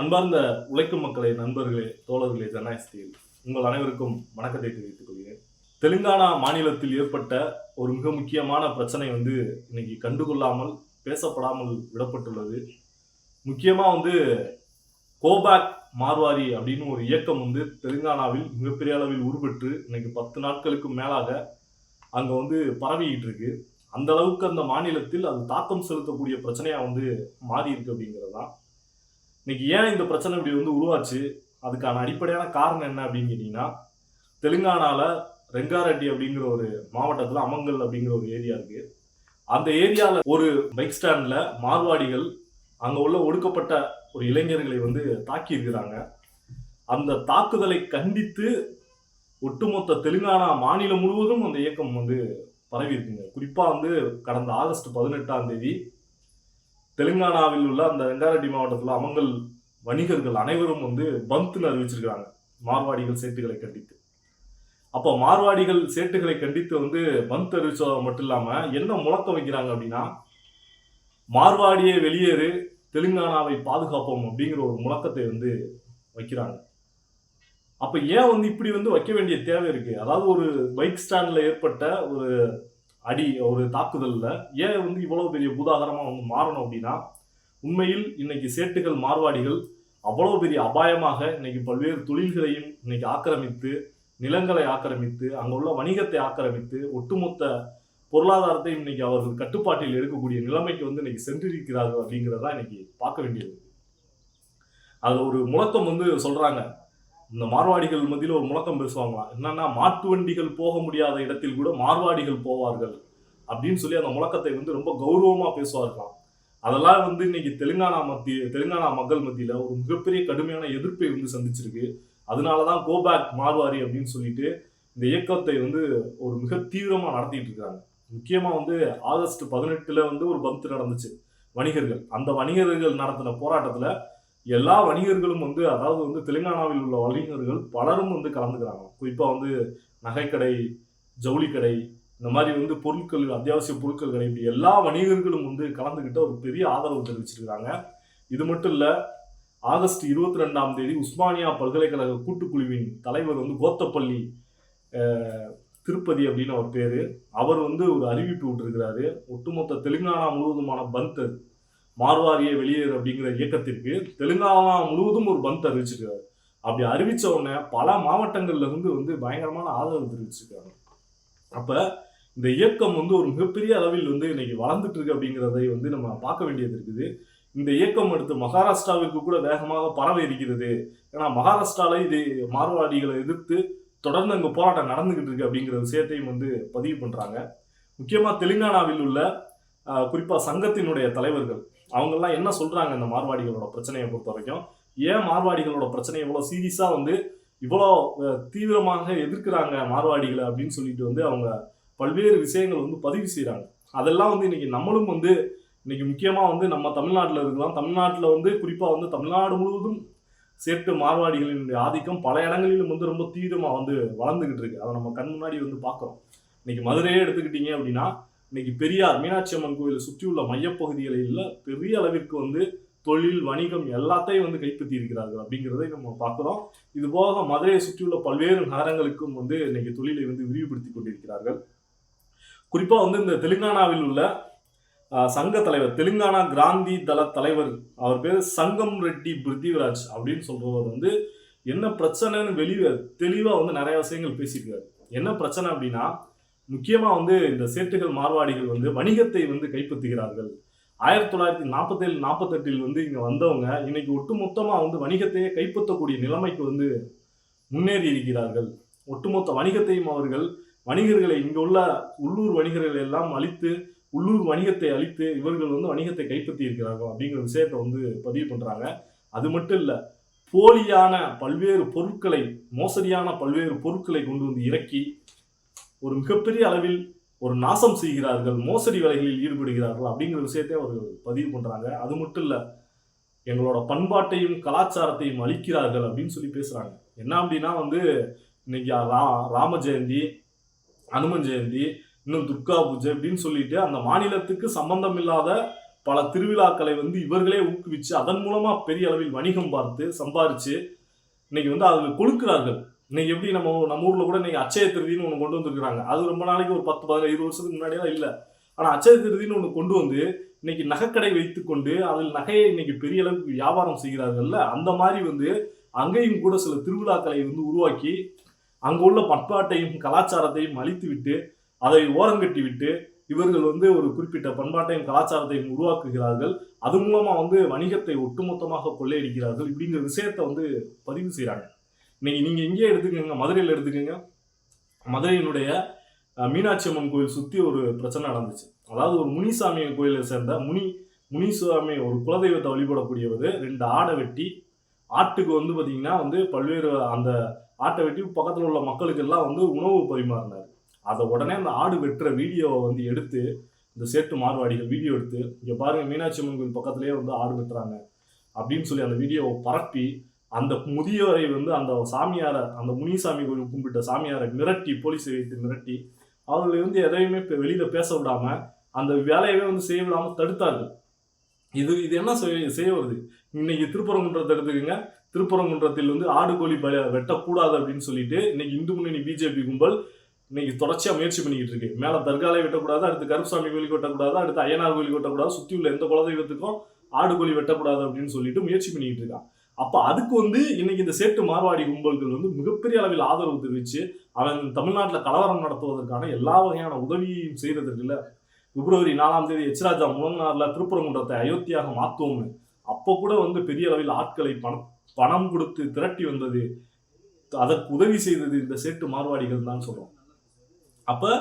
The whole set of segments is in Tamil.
அன்பார்ந்த உழைக்கும் மக்களே நண்பர்களே தோழர்களே ஜனநாயகத்தில் உங்கள் அனைவருக்கும் வணக்கத்தை தெரிவித்துக் கொள்கிறேன். தெலுங்கானா மாநிலத்தில் ஏற்பட்ட ஒரு மிக முக்கியமான பிரச்சனை வந்து இன்னைக்கு கண்டுகொள்ளாமல் பேசப்படாமல் விடப்பட்டுள்ளது. முக்கியமாக வந்து கோபேக் மார்வாரி அப்படின்னு ஒரு இயக்கம் வந்து தெலுங்கானாவில் மிகப்பெரிய அளவில் உருப்பெற்று இன்னைக்கு பத்து நாட்களுக்கு மேலாக அங்கே வந்து பரவிக்கிட்டு இருக்கு. அந்த அளவுக்கு அந்த மாநிலத்தில் அது தாக்கம் செலுத்தக்கூடிய பிரச்சனையாக வந்து மாறி இருக்கு அப்படிங்கிறது தான் இன்னைக்கு ஏன் இந்த பிரச்சனை இப்படி வந்து உருவாச்சு? அதுக்கான அடிப்படையான காரணம் என்ன அப்படின்னு கேட்டிங்கன்னா தெலுங்கானாவில் ரெங்காரெட்டி அப்படிங்கிற ஒரு மாவட்டத்தில் அமங்கல் அப்படிங்கிற ஒரு ஏரியா இருக்குது அந்த ஏரியாவில் ஒரு பைக் ஸ்டாண்டில் மார்வாடிகள் அங்கே உள்ள ஒடுக்கப்பட்ட ஒரு இளைஞர்களை வந்து தாக்கி இருக்கிறாங்க. அந்த தாக்குதலை கண்டித்து ஒட்டுமொத்த தெலுங்கானா மாநிலம் முழுவதும் அந்த இயக்கம் வந்து பரவி இருக்குங்க. குறிப்பாக வந்து கடந்த ஆகஸ்ட் பதினெட்டாம் தேதி தெலுங்கானாவில் உள்ள அந்த ரெங்காரெட்டி மாவட்டத்தில் அமங்கல் வணிகர்கள் அனைவரும் வந்து பந்த்னு அறிவிச்சிருக்கிறாங்க. மார்வாடிகள் சேட்டுகளை கண்டித்து. அப்போ மார்வாடிகள் சேட்டுகளை கண்டித்து வந்து பந்த் அறிவிச்சது மட்டும் இல்லாமல் என்ன முழக்கம் வைக்கிறாங்க அப்படின்னா மார்வாடியே வெளியேறு தெலுங்கானாவை பாதுகாப்போம் அப்படிங்கிற ஒரு முழக்கத்தை வந்து வைக்கிறாங்க. அப்போ ஏன் வந்து இப்படி வந்து வைக்க வேண்டிய தேவை இருக்குது அதாவது ஒரு பைக் ஸ்டாண்டில் ஏற்பட்ட ஒரு அடி ஒரு தாக்குதலில். ஏன் வந்து இவ்வளோ பெரிய பூதாகரமாக வந்து மாறணும் அப்படின்னா உண்மையில் இன்னைக்கு சேட்டுகள் மார்வாடிகள் அவ்வளோ பெரிய அபாயமாக இன்னைக்கு பல்வேறு தொழில்களையும் இன்னைக்கு ஆக்கிரமித்து நிலங்களை ஆக்கிரமித்து அங்கே உள்ள வணிகத்தை ஆக்கிரமித்து ஒட்டுமொத்த பொருளாதாரத்தை இன்னைக்கு அவர்கள் கட்டுப்பாட்டில் எடுக்கக்கூடிய நிலைமைக்கு வந்து இன்னைக்கு சென்றிருக்கிறார்கள் அப்படிங்கிறதான் இன்னைக்கு பார்க்க வேண்டியது. அதில் ஒரு முழக்கம் வந்து சொல்றாங்க. இந்த மார்வாடிகள் மத்தியில் ஒரு முழக்கம் பேசுவாங்களாம். என்னன்னா மாட்டு வண்டிகள் போக முடியாத இடத்தில் கூட மார்வாடிகள் போவார்கள் அப்படின்னு சொல்லி அந்த முழக்கத்தை வந்து ரொம்ப கௌரவமாக பேசுவார்களாம். அதெல்லாம் வந்து இன்னைக்கு தெலுங்கானா மத்திய தெலுங்கானா மக்கள் மத்தியில் ஒரு மிகப்பெரிய கடுமையான எதிர்ப்பை வந்து சந்திச்சிருக்கு. அதனால தான் கோபேக் மார்வாரி அப்படின்னு சொல்லிட்டு இந்த இயக்கத்தை வந்து ஒரு மிக தீவிரமாக நடத்திட்டு இருக்காங்க. முக்கியமாக வந்து ஆகஸ்ட் பதினெட்டில் வந்து ஒரு பந்த் நடந்துச்சு. வணிகர்கள் அந்த வணிகர்கள் நடத்தின போராட்டத்தில் எல்லா வணிகர்களும் வந்து அதாவது வந்து தெலுங்கானாவில் உள்ள வணிகர்கள் பலரும் வந்து கலந்துக்கிறாங்க. குறிப்பாக வந்து நகைக்கடை ஜவுளிக்கடை இந்த மாதிரி வந்து பொருட்கள் அத்தியாவசிய பொருட்கள் கடை இப்படி எல்லா வணிகர்களும் வந்து கலந்துக்கிட்ட ஒரு பெரிய ஆதரவு தெரிவிச்சிருக்காங்க. இது மட்டும் இல்லை ஆகஸ்ட் இருபத்தி ரெண்டாம் தேதி உஸ்மானியா பல்கலைக்கழக கூட்டுக்குழுவின் தலைவர் வந்து கோத்தப்பள்ளி திருப்பதி அப்படின்னு அவர் பேர். அவர் வந்து ஒரு அறிவிப்பு விட்டுருக்கிறாரு. ஒட்டுமொத்த தெலுங்கானா முழுவதுமான பந்த் மார்வாரியே வெளியேறு அப்படிங்கிற இயக்கத்திற்கு தெலுங்கானா முழுவதும் ஒரு பந்த் அறிவிச்சிருக்காரு. அப்படி அறிவித்த உடனே பல மாவட்டங்கள்ல இருந்து வந்து பயங்கரமான ஆதரவு தெரிவிச்சிருக்காங்க. அப்ப இந்த இயக்கம் வந்து ஒரு மிகப்பெரிய அளவில் வந்து இன்னைக்கு வளர்ந்துட்டு இருக்கு அப்படிங்கிறதை வந்து நம்ம பார்க்க வேண்டியது இருக்குது. இந்த இயக்கம் அடுத்து மகாராஷ்டிராவிற்கு கூட வேகமாக பரவ இருக்கிறது. ஏன்னா மகாராஷ்டிராவில் இது மார்வாடிகளை எதிர்த்து தொடர்ந்து அங்கே போராட்டம் நடந்துகிட்டு இருக்கு அப்படிங்கிற விஷயத்தையும் வந்து பதிவு பண்றாங்க. முக்கியமாக தெலுங்கானாவில் உள்ள குறிப்பாக சங்கத்தினுடைய தலைவர்கள். அவங்கெல்லாம் என்ன சொல்றாங்க இந்த மார்வாடிகளோட பிரச்சனையை பொறுத்த வரைக்கும்? ஏன் மார்வாடிகளோட பிரச்சனை இவ்வளோ சீரியஸாக வந்து இவ்வளோ தீவிரமாக எதிர்க்கிறாங்க மார்வாடிகளை அப்படின்னு சொல்லிட்டு வந்து அவங்க பல்வேறு விஷயங்கள் வந்து பதிவு செய்கிறாங்க அதெல்லாம் வந்து இன்றைக்கி நம்மளும் வந்து இன்றைக்கி முக்கியமாக வந்து நம்ம தமிழ்நாட்டில் இருக்கலாம். தமிழ்நாட்டில் வந்து குறிப்பாக வந்து தமிழ்நாடு முழுவதும் சேர்த்து மார்வாடிகளினுடைய ஆதிக்கம் பல இடங்களிலும் வந்து ரொம்ப தீவிரமாக வந்து வளர்ந்துக்கிட்டு இருக்கு. அதை நம்ம கண் முன்னாடி வந்து பார்க்குறோம். இன்றைக்கி மதுரையே எடுத்துக்கிட்டீங்க அப்படின்னா இன்னைக்கு பெரியார் மீனாட்சி அம்மன் கோயிலை சுற்றியுள்ள மையப்பகுதிகளில் பெரிய அளவிற்கு வந்து தொழில் வணிகம் எல்லாத்தையும் வந்து கைப்பற்றி இருக்கிறார்கள் அப்படிங்கிறதை நம்ம பார்க்குறோம். இது போக மதுரையை சுற்றியுள்ள பல்வேறு நகரங்களுக்கும் வந்து இன்னைக்கு தொழிலை வந்து விரிவுபடுத்தி கொண்டிருக்கிறார்கள். குறிப்பாக வந்து இந்த தெலுங்கானாவில் உள்ள சங்க தலைவர் தெலுங்கானா கிராந்தி தள தலைவர் அவர் பேர் சங்கம் ரெட்டி பிருத்திவிராஜ் அப்படின்னு சொல்றவர் வந்து என்ன பிரச்சனைன்னு வெளியே தெளிவாக வந்து நிறைய விஷயங்கள் பேசியிருக்காரு. என்ன பிரச்சனை அப்படின்னா முக்கியமாக வந்து இந்த சேட்டுகள் மார்வாடிகள் வந்து வணிகத்தை வந்து கைப்பற்றுகிறார்கள். ஆயிரத்தி தொள்ளாயிரத்தி நாற்பத்தேழு நாற்பத்தெட்டில் வந்து இங்கே வந்தவங்க இன்னைக்கு ஒட்டுமொத்தமாக வந்து வணிகத்தையே கைப்பற்றக்கூடிய நிலைமைக்கு வந்து முன்னேறி இருக்கிறார்கள். ஒட்டுமொத்த வணிகத்தையும் அவர்கள் வணிகர்களை இங்கே உள்ள உள்ளூர் வணிகர்களை எல்லாம் அழித்து உள்ளூர் வணிகத்தை அழித்து இவர்கள் வந்து வணிகத்தை கைப்பற்றி இருக்கிறார்கள் அப்படிங்கிற விஷயத்தை வந்து பதிவு பண்ணுறாங்க அது மட்டும் இல்லை போலியான பல்வேறு பொருட்களை மோசடியான பல்வேறு பொருட்களை கொண்டு வந்து இறக்கி ஒரு மிகப்பெரிய அளவில் ஒரு நாசம் செய்கிறார்கள் மோசடி வேலைகளில் ஈடுபடுகிறார்கள் அப்படிங்கிற விஷயத்தை அவர்கள் பதிவு பண்ணுறாங்க அது மட்டும் இல்லை எங்களோட பண்பாட்டையும் கலாச்சாரத்தையும் அழிக்கிறார்கள் அப்படின்னு சொல்லி பேசுகிறாங்க என்ன அப்படின்னா வந்து இன்னைக்கு ரா ராம ஜெயந்தி அனுமன் ஜெயந்தி இன்னும் துர்கா பூஜை அப்படின்னு சொல்லிட்டு அந்த மாநிலத்துக்கு சம்பந்தம் இல்லாத பல திருவிழாக்களை வந்து இவர்களே ஊக்குவிச்சு அதன் மூலமாக பெரிய அளவில் வணிகம் பார்த்து சம்பாரித்து இன்னைக்கு வந்து அதில் கொடுக்கிறார்கள். இன்னைக்கு எப்படி நம்ம நம்ம ஊர்ல கூட இன்னைக்கு அச்சய திருதின்னு ஒன்று கொண்டு வந்திருக்கிறாங்க. அது ரொம்ப நாளைக்கு ஒரு பத்து பதினஞ்சு இருபது வருஷத்துக்கு முன்னாடியெல்லாம் இல்லை. ஆனா அச்சய திருதின்னு ஒன்று கொண்டு வந்து இன்னைக்கு நகைக்கடை வைத்துக்கொண்டு அதில் நகையை இன்னைக்கு பெரிய அளவுக்கு வியாபாரம் செய்கிறார்கள்ல அந்த மாதிரி வந்து அங்கேயும் கூட சில திருவிழாக்களை வந்து உருவாக்கி அங்கு உள்ள பண்பாட்டையும் கலாச்சாரத்தையும் அழித்து விட்டு அதை ஓரங்கட்டி விட்டு இவர்கள் வந்து ஒரு குறிப்பிட்ட பண்பாட்டையும் கலாச்சாரத்தையும் உருவாக்குகிறார்கள். அது மூலமா வந்து வணிகத்தை ஒட்டுமொத்தமாக கொள்ளையடிக்கிறார்கள். இப்படிங்கிற விஷயத்தை வந்து பதிவு செய்கிறாங்க இன்னைக்கு நீங்கள் எங்கேயே எடுத்துக்கோங்க மதுரையில் எடுத்துக்கோங்க. மதுரையினுடைய மீனாட்சி அம்மன் கோயில் சுற்றி ஒரு பிரச்சனை நடந்துச்சு. அதாவது ஒரு முனிசாமி கோயிலை சேர்ந்த முனி முனிசாமி ஒரு குலதெய்வத்தை வழிபடக்கூடியவர் ரெண்டு ஆடை வெட்டி ஆட்டுக்கு வந்து பார்த்திங்கன்னா வந்து பல்வேறு அந்த ஆட்டை வெட்டி பக்கத்தில் உள்ள மக்களுக்கெல்லாம் வந்து உணவு பரிமாறினார். அதை உடனே அந்த ஆடு வெட்டுற வீடியோவை வந்து எடுத்து இந்த சேட்டு மார்வாடிகள் வீடியோ எடுத்து இங்கே பாருங்கள் மீனாட்சி அம்மன் கோயில் பக்கத்துலேயே வந்து ஆடு வெட்டுறாங்க அப்படின்னு சொல்லி அந்த வீடியோவை பரப்பி அந்த முதியவரை வந்து அந்த சாமியாரை அந்த முனிசாமி கோயில் கும்பிட்ட சாமியாரை மிரட்டி போலீஸை வைத்து மிரட்டி அவர்களை வந்து எதையுமே இப்போ வெளியில பேச விடாம அந்த வேலையவே வந்து செய்ய விடாம தடுத்தார்கள். இது இது என்ன செய்ய செய்ய வருது? இன்னைக்கு திருப்பரங்குன்றத்தை எடுத்துக்கோங்க. திருப்பரங்குன்றத்தில் வந்து ஆடு கோழி பல வெட்டக்கூடாது அப்படின்னு சொல்லிட்டு இன்னைக்கு இந்து முன்னணி பிஜேபி கும்பல் இன்னைக்கு தொடர்ச்சியாக முயற்சி பண்ணிக்கிட்டு இருக்கு. மேலே தர்காலை வெட்டக்கூடாது அடுத்து கருப்புசாமி கோழி வெட்டக்கூடாது அடுத்து ஐயனார் கோழி வெட்டக்கூடாது சுற்றி உள்ள எந்த குலதெய்வத்துக்கும் ஆடு கோழி வெட்டக்கூடாது அப்படின்னு சொல்லிட்டு முயற்சி பண்ணிக்கிட்டு இருக்கான். அப்ப அதுக்கு வந்து இன்னைக்கு இந்த சேட்டு மார்வாடி கும்பல்கள் வந்து மிகப்பெரிய அளவில் ஆதரவு தெரிவிச்சு அவன் தமிழ்நாட்டில் கலவரம் நடத்துவதற்கான எல்லா வகையான உதவியும் செய்யறதுக்கு பிப்ரவரி நாலாம் தேதி எச்ராஜா முழங்கார்ல திருப்பரங்குன்றத்தை அயோத்தியாக மாத்துவோம்னு. அப்போ கூட வந்து பெரிய அளவில் ஆட்களை பணம் பணம் கொடுத்து திரட்டி வந்தது அதற்கு உதவி செய்தது இந்த சேட்டு மார்வாடிகள் தான் சொல்றோம். அப்ப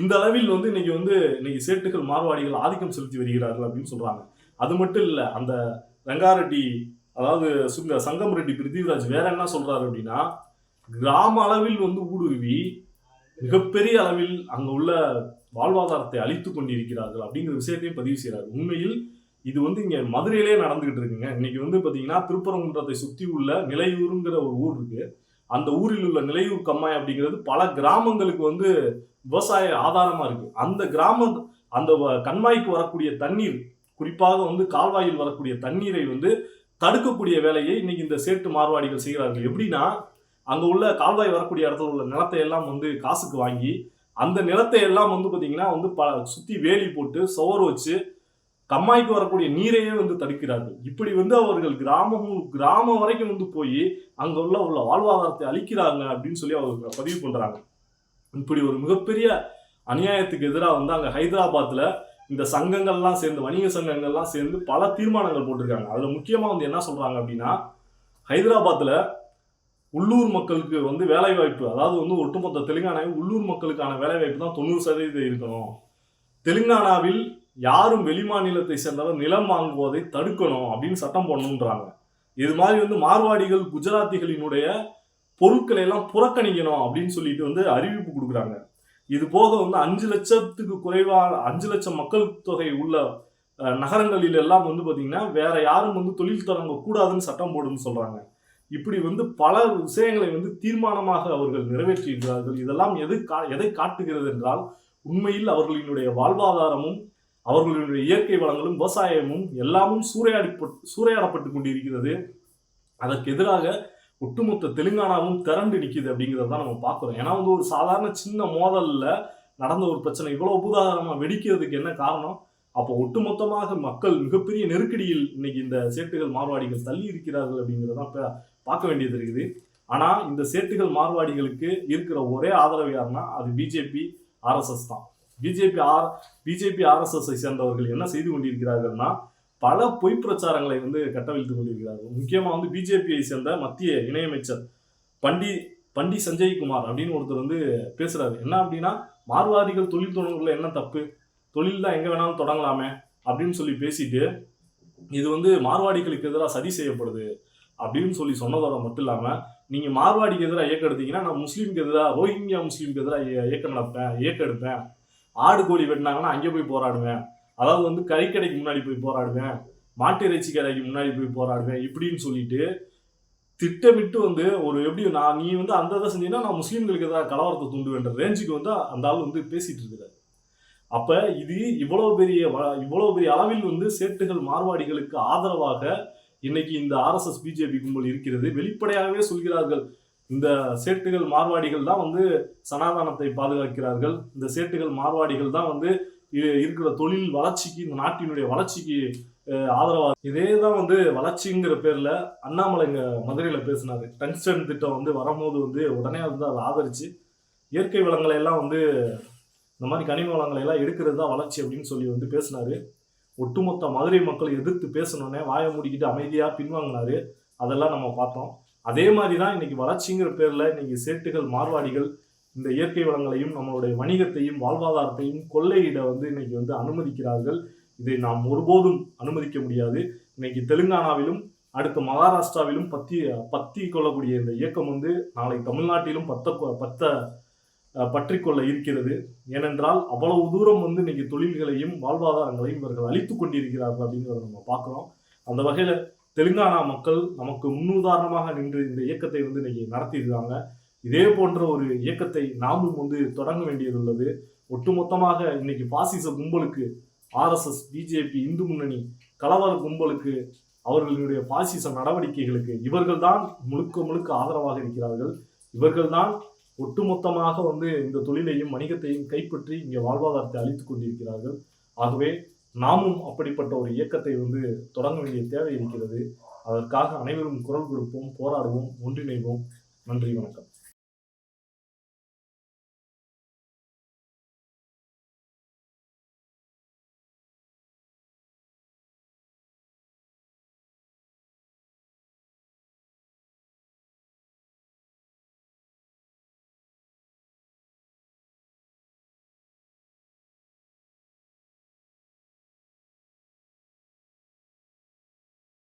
இந்த அளவில் வந்து இன்னைக்கு வந்து இன்னைக்கு சேட்டுகள் மார்வாடிகள் ஆதிக்கம் செலுத்தி வருகிறார்கள் அப்படின்னு சொல்றாங்க. அது மட்டும் இல்லை அந்த ரங்காரெட்டி அதாவது சுங்க சங்கம் ரெட்டி பிருத்திவிராஜ் வேற என்ன சொல்றாரு அப்படின்னா கிராம அளவில் வந்து ஊடுருவி மிகப்பெரிய அளவில் அங்க உள்ள வாழ்வாதாரத்தை அழித்து கொண்டிருக்கிறார்கள் அப்படிங்கிற விஷயத்தையும் பதிவு செய்கிறார் உண்மையில் இது வந்து இங்க மதுரையிலே நடந்துகிட்டு இருக்குங்க. இன்னைக்கு வந்து பாத்தீங்கன்னா திருப்பரங்குன்றத்தை சுத்தி உள்ள நிலையூருங்கிற ஒரு ஊர் இருக்கு. அந்த ஊரில் உள்ள நிலையூர் கம்மாய் அப்படிங்கிறது பல கிராமங்களுக்கு வந்து விவசாய ஆதாரமா இருக்கு. அந்த கிராம அந்த வ- கண்மாய்க்கு வரக்கூடிய தண்ணீர் குறிப்பாக வந்து கால்வாயில் வரக்கூடிய தண்ணீரை வந்து தடுக்கக்கூடிய வேலையை இன்னைக்கு இந்த சேட்டு மார்வாடிகள் செய்கிறார்கள். எப்படின்னா அங்க உள்ள கால்வாய் வரக்கூடிய இடத்துல உள்ள நிலத்தை எல்லாம் வந்து காசுக்கு வாங்கி அந்த நிலத்தை எல்லாம் வந்து பாத்தீங்கன்னா வந்து ப சுத்தி வேலி போட்டு சுவர் வச்சு கம்மாய்க்கு வரக்கூடிய நீரையே வந்து தடுக்கிறார்கள். இப்படி வந்து அவர்கள் கிராமம் கிராமம் வரைக்கும் வந்து போய் அங்க உள்ள உள்ள வாழ்வாதாரத்தை அழிக்கிறாங்க அப்படின்னு சொல்லி அவங்க பதிவு பண்றாங்க. இப்படி ஒரு மிகப்பெரிய அநியாயத்துக்கு எதிராக வந்து அங்க ஹைதராபாத்ல இந்த சங்கங்கள்லாம் சேர்ந்து வணிக சங்கங்கள்லாம் சேர்ந்து பல தீர்மானங்கள் போட்டிருக்காங்க. அதில் முக்கியமாக வந்து என்ன சொல்கிறாங்க அப்படின்னா ஹைதராபாத்தில் உள்ளூர் மக்களுக்கு வந்து வேலைவாய்ப்பு அதாவது வந்து ஒட்டுமொத்த தெலுங்கானாவில் உள்ளூர் மக்களுக்கான வேலைவாய்ப்பு தான் தொண்ணூறு சதவீதம் இருக்கணும். தெலுங்கானாவில் யாரும் வெளிமாநிலத்தை சேர்ந்தவர் நிலம் வாங்குவதை தடுக்கணும் அப்படின்னு சட்டம் போடணுன்றாங்க இது மாதிரி வந்து மார்வாடிகள் குஜராத்திகளினுடைய பொருட்களை எல்லாம் புறக்கணிக்கணும் அப்படின்னு சொல்லிட்டு வந்து அறிவிப்பு கொடுக்குறாங்க. இது போக வந்து அஞ்சு லட்சத்துக்கு குறைவான அஞ்சு லட்சம் மக்கள் தொகை உள்ள நகரங்களில் எல்லாம் வந்து பார்த்திங்கன்னா வேற யாரும் வந்து தொழில் தொடங்க கூடாதுன்னு சட்டம் போடுன்னு சொல்கிறாங்க இப்படி வந்து பல விஷயங்களை வந்து தீர்மானமாக அவர்கள் நிறைவேற்றியிருக்கிறார்கள் இதெல்லாம் எது கா- எதை காட்டுகிறது என்றால் உண்மையில் அவர்களினுடைய வாழ்வாதாரமும் அவர்களுடைய இயற்கை வளங்களும் விவசாயமும் எல்லாமும் சூறையாடிப்பட்டு சூறையாடப்பட்டு கொண்டிருக்கிறது. அதற்கு எதிராக ஒட்டுமொத்த தெலுங்கானாவும் திரண்டு நிற்கிது அப்படிங்கிறத தான் நம்ம பார்க்குறோம். ஏன்னா வந்து ஒரு சாதாரண சின்ன மோதலில் நடந்த ஒரு பிரச்சனை இவ்வளோ உபுதாகரமா வெடிக்கிறதுக்கு என்ன காரணம்? அப்போ ஒட்டுமொத்தமாக மக்கள் மிகப்பெரிய நெருக்கடியில் இன்னைக்கு இந்த சேட்டுகள் மார்வாடிகள் தள்ளி இருக்கிறார்கள் அப்படிங்கிறதான் பா- பார்க்க வேண்டியது இருக்குது. ஆனால் இந்த சேட்டுகள் மார்வாடிகளுக்கு இருக்கிற ஒரே ஆதரவு யாருன்னா அது பிஜேபி ஆர்எஸ்எஸ் தான். பிஜேபி ஆர் பிஜேபி ஆர்எஸ்எஸ்ஐ சேர்ந்தவர்கள் என்ன செய்து கொண்டிருக்கிறார்கள்னா பல பொய் பிரச்சாரங்களை வந்து கட்டவிழ்த்து கொண்டிருக்கிறார்கள். முக்கியமாக வந்து பிஜேபியை சேர்ந்த மத்திய இணையமைச்சர் பண்டி பண்டி சஞ்சய் குமார் அப்படின்னு ஒருத்தர் வந்து பேசுகிறாரு என்ன அப்படின்னா மார்வாடிகள் தொழில் தொடங்குறதுல என்ன தப்பு? தொழில் தான் எங்கே வேணாலும் தொடங்கலாமே அப்படின்னு சொல்லி பேசிட்டு இது வந்து மார்வாடிகளுக்கு எதிராக சதி செய்யப்படுது அப்படின்னு சொல்லி சொன்னதோட மட்டும் இல்லாமல் நீங்கள் மார்வாடிக்கு எதிராக இயக்கம் எடுத்தீங்கன்னா நான் முஸ்லீமுக்கு எதிராக ரோஹிங்கியா முஸ்லீமுக்கு எதிராக இயக்கம் நடப்பேன் இயக்கம் எடுப்பேன். ஆடு கோழி வெட்டினாங்கன்னா அங்கே போய் போராடுவேன். அதாவது வந்து கறிக்கடைக்கு முன்னாடி போய் போராடுவேன் மாட்டு இறைச்சி கடைக்கு முன்னாடி போய் போராடுவேன் இப்படின்னு சொல்லிட்டு திட்டமிட்டு வந்து ஒரு எப்படி நான் நீ வந்து அந்த இதை செஞ்சீங்கன்னா நான் முஸ்லீம்களுக்கு எதாவது கலவரத்தை தூண்டுவேன்ற ரேஞ்சுக்கு வந்து அந்த ஆள் வந்து பேசிட்டு இருக்கிறார். அப்ப இது இவ்வளவு பெரிய வ- இவ்வளவு பெரிய அளவில் வந்து சேட்டுகள் மார்வாடிகளுக்கு ஆதரவாக இன்னைக்கு இந்த ஆர்எஸ்எஸ் பிஜேபி கும்பல் இருக்கிறது. வெளிப்படையாகவே சொல்கிறார்கள் இந்த சேட்டுகள் மார்வாடிகள் தான் வந்து சனாதனத்தை பாதுகாக்கிறார்கள். இந்த சேட்டுகள் மார்வாடிகள் தான் வந்து இருக்கிற தொழில் வளர்ச்சிக்கு இந்த நாட்டினுடைய வளர்ச்சிக்கு ஆதரவாக ஆதரவா இதே தான் வந்து வளர்ச்சிங்கிற பேர்ல அண்ணாமலை இங்க மதுரையில பேசினாரு. டங்ஸ்டன் திட்டம் வந்து வரும்போது வந்து உடனே வந்து அதை ஆதரிச்சு இயற்கை வளங்களை எல்லாம் வந்து இந்த மாதிரி கனிம வளங்களை எல்லாம் எடுக்கிறது தான் வளர்ச்சி அப்படின்னு சொல்லி வந்து பேசினாரு. ஒட்டுமொத்த மதுரை மக்கள் எதிர்த்து பேசணுன்னே வாயை மூடிக்கிட்டு அமைதியா பின்வாங்கினாரு. அதெல்லாம் நம்ம பார்த்தோம். அதே மாதிரி தான் இன்னைக்கு வளர்ச்சிங்கிற பேர்ல இன்னைக்கு சேட்டுகள் மார்வாடிகள் இந்த இயற்கை வளங்களையும் நம்மளுடைய வணிகத்தையும் வாழ்வாதாரத்தையும் கொள்ளையிட வந்து இன்னைக்கு வந்து அனுமதிக்கிறார்கள். இதை நாம் ஒருபோதும் அனுமதிக்க முடியாது. இன்னைக்கு தெலுங்கானாவிலும் அடுத்து மகாராஷ்டிராவிலும் பத்தி பத்தி கொள்ளக்கூடிய இந்த இயக்கம் வந்து நாளை தமிழ்நாட்டிலும் பத்த பத்த பற்றிக்கொள்ள இருக்கிறது. ஏனென்றால் அவ்வளவு தூரம் வந்து இன்னைக்கு தொழில்களையும் வாழ்வாதாரங்களையும் இவர்கள் அழித்து கொண்டிருக்கிறார்கள் அப்படிங்கிறத நம்ம பார்க்குறோம். அந்த வகையில் தெலுங்கானா மக்கள் நமக்கு முன்னுதாரணமாக நின்று இந்த இயக்கத்தை வந்து இன்னைக்கு நடத்தியிருக்காங்க. இதே போன்ற ஒரு இயக்கத்தை நாமும் வந்து தொடங்க வேண்டியதுள்ளது. ஒட்டுமொத்தமாக இன்னைக்கு பாசிச கும்பலுக்கு ஆர்எஸ்எஸ் பிஜேபி இந்து முன்னணி கலவர கும்பலுக்கு அவர்களுடைய பாசிச நடவடிக்கைகளுக்கு இவர்கள்தான் முழுக்க முழுக்க ஆதரவாக இருக்கிறார்கள். இவர்கள்தான் ஒட்டுமொத்தமாக வந்து இந்த தொழிலையும் வணிகத்தையும் கைப்பற்றி இங்கே வாழ்வாதாரத்தை அளித்துக் கொண்டிருக்கிறார்கள். ஆகவே நாமும் அப்படிப்பட்ட ஒரு இயக்கத்தை வந்து தொடங்க வேண்டிய தேவை இருக்கிறது. அதற்காக அனைவரும் குரல் கொடுப்போம் போராடுவோம் ஒன்றிணைவோம். நன்றி வணக்கம்.